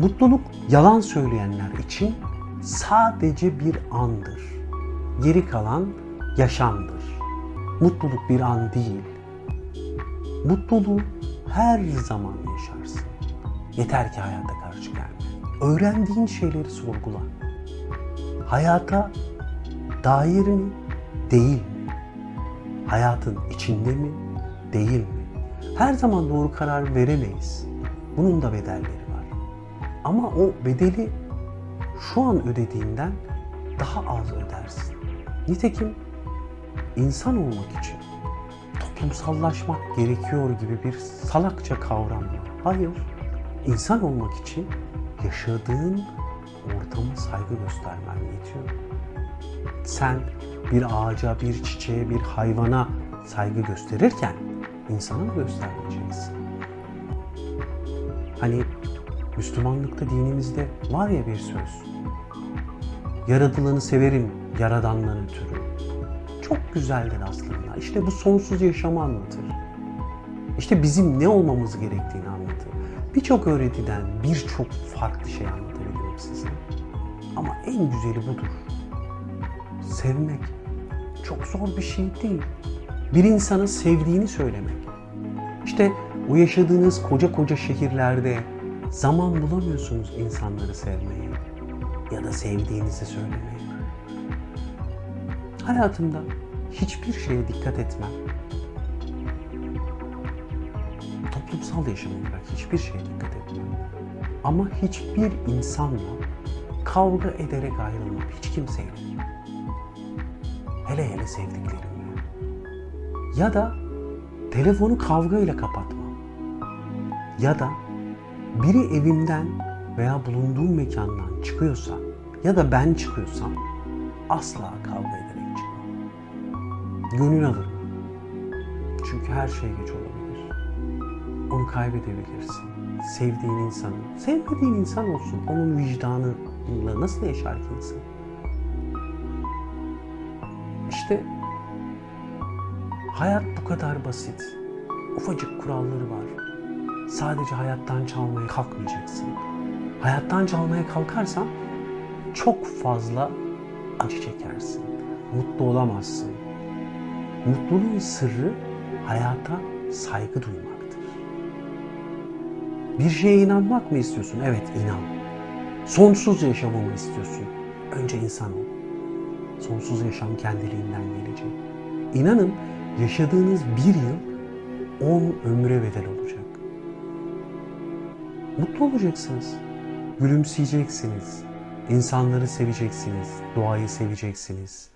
Mutluluk yalan söyleyenler için sadece bir andır. Geri kalan yaşamdır. Mutluluk bir an değil. Mutluluğu her zaman yaşarsın. Yeter ki hayata karşı gelme. Öğrendiğin şeyleri sorgula. Hayata dair mi, değil mi? Hayatın içinde mi, değil mi? Her zaman doğru karar veremeyiz. Bunun da bedelleri. Ama o bedeli şu an ödediğinden daha az ödersin. Nitekim insan olmak için toplumsallaşmak gerekiyor gibi bir salakça kavram var. Hayır, insan olmak için yaşadığın ortama saygı göstermen yetiyor. Sen bir ağaca, bir çiçeğe, bir hayvana saygı gösterirken insana da göstermeyeceksin. Hani Müslümanlıkta dinimizde var ya bir söz. Yaratılanı severim yaradandan ötürü. Çok güzeldir aslında. İşte bu sonsuz yaşamı anlatır. İşte bizim ne olmamız gerektiğini anlatır. Birçok öğretiden birçok farklı şey anlatabilirim size. Ama en güzeli budur. Sevmek çok zor bir şey değil. Bir insana sevdiğini söylemek. İşte o yaşadığınız koca koca şehirlerde zaman bulamıyorsunuz insanları sevmeye ya da sevdiğinizi söylemeye. Hayatımda hiçbir şeye dikkat etmem. Toplumsal yaşam olarak hiçbir şeye dikkat etmem. Ama hiçbir insanla kavga ederek ayrılmam. Hiç kimseyle. Hele hele sevdiklerimle. Ya da telefonu kavgayla kapatmam. Ya da biri evimden veya bulunduğum mekandan çıkıyorsa ya da ben çıkıyorsam asla kavga ederek çıkmam. Gönül alırım. Çünkü her şey geç olabilir. Onu kaybedebilirsin. Sevdiğin insanı, sevmediğin insan olsun. Onun vicdanıyla nasıl yaşar ki insan? İşte hayat bu kadar basit. Ufacık kuralları var. Sadece hayattan çalmaya kalkmayacaksın. Hayattan çalmaya kalkarsan çok fazla acı çekersin. Mutlu olamazsın. Mutluluğun sırrı hayata saygı duymaktır. Bir şeye inanmak mı istiyorsun? Evet inan. Sonsuz yaşamamı istiyorsun. Önce insan ol. Sonsuz yaşam kendiliğinden gelecek. İnanın yaşadığınız bir yıl on ömre bedel olacak. Mutlu olacaksınız. Gülümseyeceksiniz. İnsanları seveceksiniz. Doğayı seveceksiniz.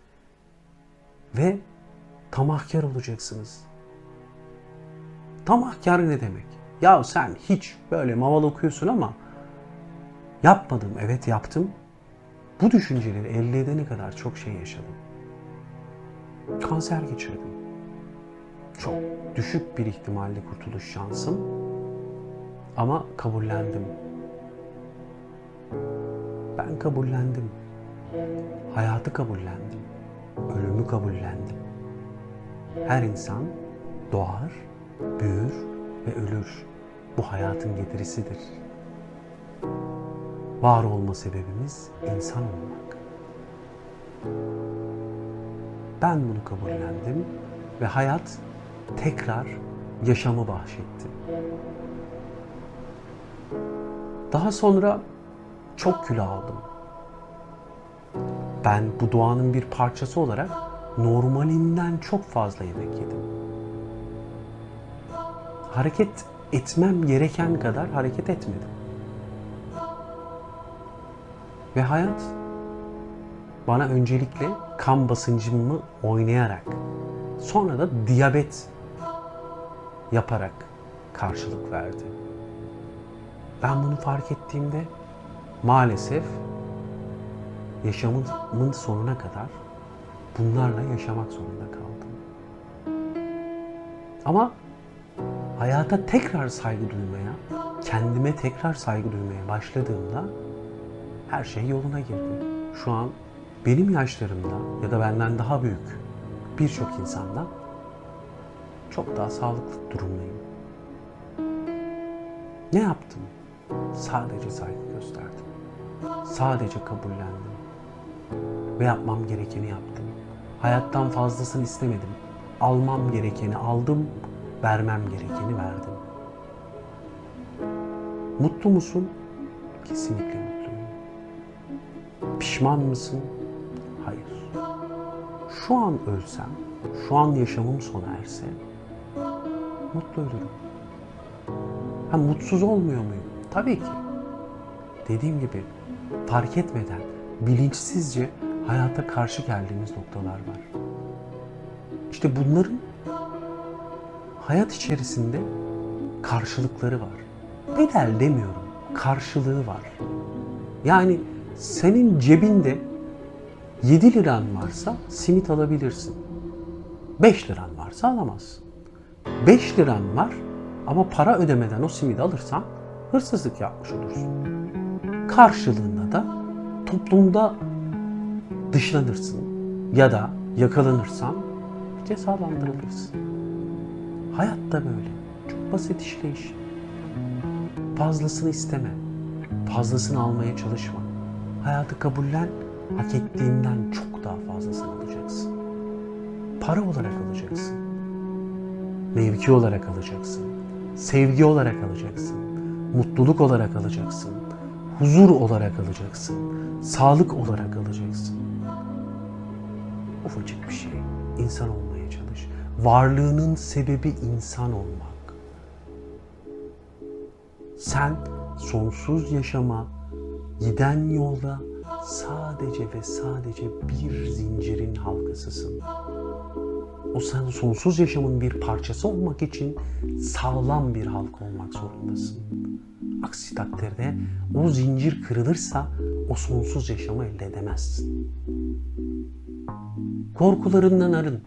Ve tamahkar olacaksınız. Tamahkar ne demek? Ya sen hiç böyle maval okuyorsun ama yapmadım. Evet yaptım. Bu düşünceleri elde edene kadar çok şey yaşadım. Kanser geçirdim. Çok düşük bir ihtimalle kurtuluş şansım. Ama kabullendim. Ben kabullendim. Hayatı kabullendim. Ölümü kabullendim. Her insan doğar, büyür ve ölür. Bu hayatın getirisidir. Var olma sebebimiz insan olmak. Ben bunu kabullendim ve hayat tekrar yaşamı bahşetti. Daha sonra çok kilo aldım. Ben bu doğanın bir parçası olarak normalinden çok fazla yemek yedim. Hareket etmem gereken kadar hareket etmedim. Ve hayat bana öncelikle kan basıncımı oynayarak sonra da diyabet yaparak karşılık verdi. Ben bunu fark ettiğimde maalesef yaşamımın sonuna kadar bunlarla yaşamak zorunda kaldım. Ama hayata tekrar saygı duymaya, kendime tekrar saygı duymaya başladığımda her şey yoluna girdi. Şu an benim yaşlarımda ya da benden daha büyük birçok insandan çok daha sağlıklı durumdayım. Ne yaptım? Sadece saygı gösterdim. Sadece kabullendim. Ve yapmam gerekeni yaptım. Hayattan fazlasını istemedim. Almam gerekeni aldım, vermem gerekeni verdim. Mutlu musun? Kesinlikle mutluyum. Pişman mısın? Hayır. Şu an ölsem, şu an yaşamım sona erse mutlu ölürüm. Ha mutsuz olmuyor muyum? Tabii ki. Dediğim gibi fark etmeden bilinçsizce hayata karşı geldiğimiz noktalar var. İşte bunların hayat içerisinde karşılıkları var. Bedel demiyorum, karşılığı var. Yani senin cebinde 7 liran varsa simit alabilirsin. 5 liran varsa alamazsın. 5 liran var ama para ödemeden o simidi alırsan hırsızlık yapmış olursun. Karşılığında da toplumda dışlanırsın ya da yakalanırsan cezalandırılırsın. Hayat da böyle. Çok basit işleyiş. Fazlasını isteme. Fazlasını almaya çalışma. Hayatı kabullen, hak ettiğinden çok daha fazlasını alacaksın. Para olarak alacaksın. Mevki olarak alacaksın. Sevgi olarak alacaksın. Mutluluk olarak alacaksın. Huzur olarak alacaksın. Sağlık olarak alacaksın. Ufacık bir şey. İnsan olmaya çalış. Varlığının sebebi insan olmak. Sen sonsuz yaşama giden yolda sadece ve sadece bir zincirin halkasısın. O sen sonsuz yaşamın bir parçası olmak için sağlam bir halka olmak zorundasın. Aksi takdirde o zincir kırılırsa o sonsuz yaşamı elde edemezsin. Korkularından arın.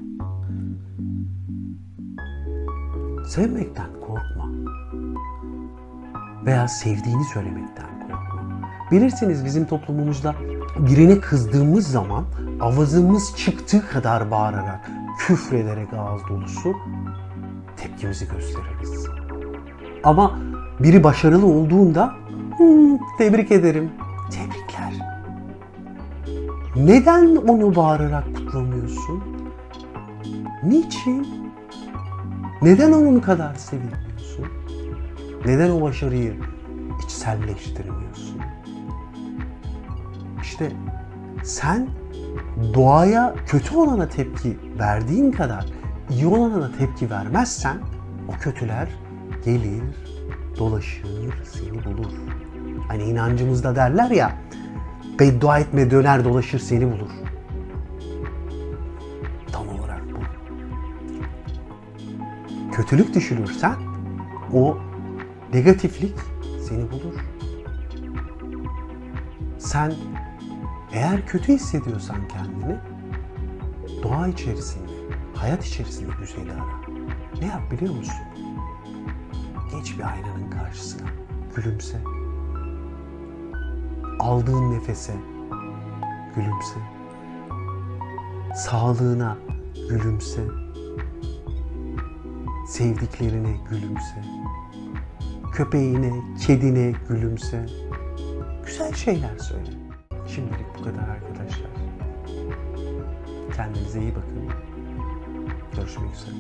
Sevmekten korkma. Veya sevdiğini söylemekten. Bilirsiniz bizim toplumumuzda birine kızdığımız zaman avazımız çıktığı kadar bağırarak, küfrederek ağız dolusu tepkimizi gösteririz. Ama biri başarılı olduğunda "Hmm, tebrik ederim. Tebrikler. Neden onu bağırarak kutlamıyorsun? Niçin? Neden onun kadar sevilmiyorsun? Neden o başarıyı içselleştirmiyorsun? İşte sen doğaya kötü olana tepki verdiğin kadar iyi olana da tepki vermezsen o kötüler gelir, dolaşır, seni bulur. Hani inancımızda derler ya beddua etme döner dolaşır seni bulur. Tam olarak bu. Kötülük düşünürsen o negatiflik seni bulur. Sen eğer kötü hissediyorsan kendini doğa içerisinde, hayat içerisinde güzeli ara. Ne yap biliyor musun? Geç bir aynanın karşısına, gülümse. Aldığın nefese gülümse. Sağlığına gülümse. Sevdiklerine gülümse. Köpeğine, kedine gülümse. Güzel şeyler söyle. Şimdilik bu kadar arkadaşlar. Kendinize iyi bakın. Görüşmek üzere.